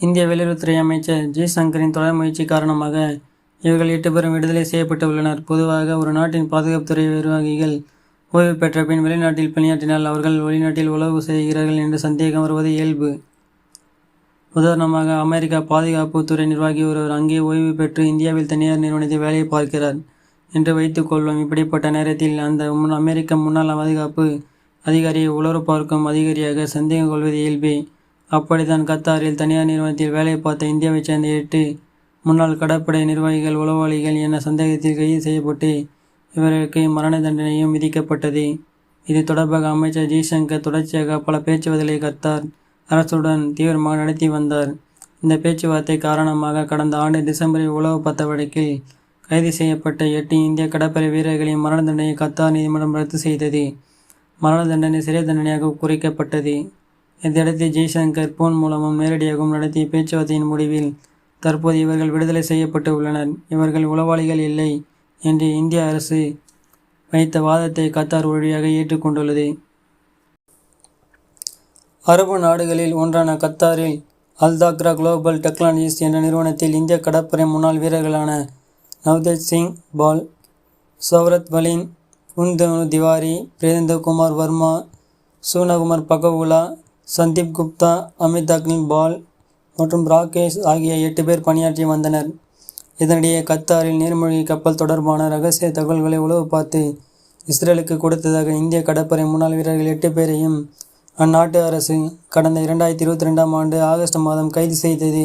இந்திய வெளியுறவுத்துறை அமைச்சர் ஜெய்சங்கரின் தொடர் முயற்சி காரணமாக இவர்கள் எட்டு பேரும் விடுதலை செய்யப்பட்டு உள்ளனர் பொதுவாக ஒரு நாட்டின் பாதுகாப்புத்துறை நிர்வாகிகள் ஓய்வு பெற்ற பின் வெளிநாட்டில் பணியாற்றினால் அவர்கள் வெளிநாட்டில் உளவு செய்கிறார்கள் என்று சந்தேகம் வருவது இயல்பு. உதாரணமாக அமெரிக்கா பாதுகாப்புத்துறை நிர்வாகி ஒருவர் அங்கே ஓய்வு பெற்று இந்தியாவில் தனியார் நிறுவனத்தில் வேலையை பார்க்கிறார் என்று வைத்துக்கொள்வோம் இப்படிப்பட்ட நேரத்தில் அந்த முன் அமெரிக்க முன்னாள் பாதுகாப்பு அதிகாரியை உளவு பார்க்கும் அதிகாரியாக சந்தேகம் கொள்வது இயல்பே. அப்படித்தான் கத்தாரில் தனியார் நிறுவனத்தில் வேலை பார்த்த இந்தியாவைச் சேர்ந்த எட்டு முன்னாள் கடற்படை நிர்வாகிகள் உளவாளிகள் என சந்தேகத்தில் கைது செய்யப்பட்டு இவர்களுக்கு மரண தண்டனையும் விதிக்கப்பட்டது. இது தொடர்பாக அமைச்சர் ஜெய்சங்கர் தொடர்ச்சியாக பல பேச்சுவார்த்தைகளை கத்தார் அரசுடன் தீவிரமாக நடத்தி வந்தார். இந்த பேச்சுவார்த்தை காரணமாக கடந்த ஆண்டு டிசம்பரில் உளவு பத்த வழக்கில் கைது செய்யப்பட்ட எட்டு இந்திய கடற்படை வீரர்களின் மரண தண்டனையை கத்தார் நீதிமன்றம் ரத்து செய்தது. மரண தண்டனை சிறை தண்டனையாக குறைக்கப்பட்டது. இதையடுத்து ஜெய்சங்கர் போன் மூலமும் நேரடியாகவும் நடத்திய பேச்சுவார்த்தையின் முடிவில் தற்போது இவர்கள் விடுதலை செய்யப்பட்டு உள்ளனர். இவர்கள் உளவாளிகள் இல்லை என்று இந்திய அரசு வைத்த வாதத்தை கத்தார் வழியாக ஏற்றுக்கொண்டுள்ளது. அரபு நாடுகளில் ஒன்றான கத்தாரில் அல்தாக்ரா குளோபல் டெக்னாலஜிஸ் என்ற நிறுவனத்தில் இந்திய கடற்படை முன்னாள் வீரர்களான நவ்தேஜ் சிங் பால் சௌரத் பலின் குந்தனு திவாரி பிரேந்தகுமார் வர்மா சூனகுமார் பகவுலா சந்தீப் குப்தா அமித் அக்னி பால் மற்றும் ராகேஷ் ஆகிய எட்டு பேர் பணியாற்றி வந்தனர். இதனிடையே கத்தாரில் நீர்மூழ்கி கப்பல் தொடர்பான ரகசிய தகவல்களை உளவு பார்த்து இஸ்ரேலுக்கு கொடுத்ததாக இந்திய கடற்படை முன்னாள் வீரர்கள் எட்டு பேரையும் அந்நாட்டு அரசு கடந்த இரண்டாயிரத்தி இருபத்தி ரெண்டாம் ஆண்டு ஆகஸ்ட் மாதம் கைது செய்தது.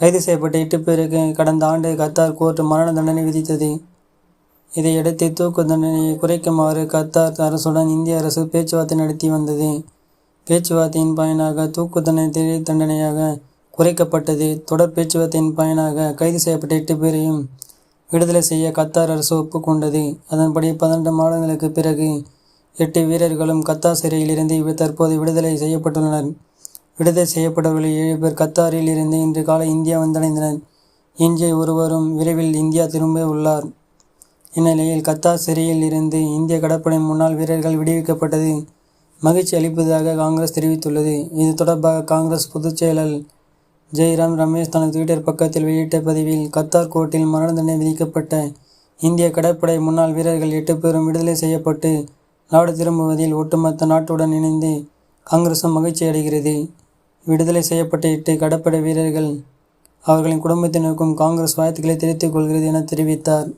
கைது செய்யப்பட்ட எட்டு பேருக்கு கடந்த ஆண்டு கத்தார் கோர்ட் மரண தண்டனை விதித்தது. இதையடுத்து தூக்கு தண்டனையை குறைக்குமாறு கத்தார் அரசுடன் இந்திய அரசு பேச்சுவார்த்தை நடத்தி வந்தது. பேச்சுவார்த்தையின் பயனாக தூக்கு தண்டனை தண்டனையாக குறைக்கப்பட்டது. தொடர் பேச்சுவார்த்தையின் பயனாக கைது செய்யப்பட்ட எட்டு பேரையும் விடுதலை செய்ய கத்தார் அரசு ஒப்புக்கொண்டது. அதன்படி பன்னெண்டு மாதங்களுக்கு பிறகு எட்டு வீரர்களும் கத்தார் சிறையில் இருந்து இவர் தற்போது விடுதலை செய்யப்பட்டுள்ளனர். விடுதலை செய்யப்பட்டவர்களில் ஏழு பேர் கத்தாரில் இருந்து இன்று காலை இந்தியா வந்தடைந்தனர். இன்றைய ஒருவரும் விரைவில் இந்தியா திரும்ப உள்ளார். இந்நிலையில் கத்தார் சிறையில் இருந்து இந்திய கடற்படை முன்னாள் வீரர்கள் விடுவிக்கப்பட்டது. மகிழ்ச்சி அளிப்பதாக காங்கிரஸ் தெரிவித்துள்ளது. இது தொடர்பாக காங்கிரஸ் பொதுச் செயலர் ஜெய்ராம் ரமேஷ் தனது ட்விட்டர் பக்கத்தில் வெளியிட்ட பதிவில் கத்தார் கோர்ட்டில் மரண தண்டனை விதிக்கப்பட்ட இந்திய கடற்படை முன்னாள் வீரர்கள் எட்டு பேரும் விடுதலை செய்யப்பட்டு நாடு திரும்புவதில் ஒட்டுமொத்த நாட்டுடன் இணைந்து காங்கிரசும் மகிழ்ச்சி அடைகிறது. விடுதலை செய்யப்பட்ட எட்டு கடற்படை வீரர்கள் அவர்களின் குடும்பத்தினருக்கும் காங்கிரஸ் வாழ்த்துக்களை தெரிவித்துக் கொள்கிறது என தெரிவித்தார்.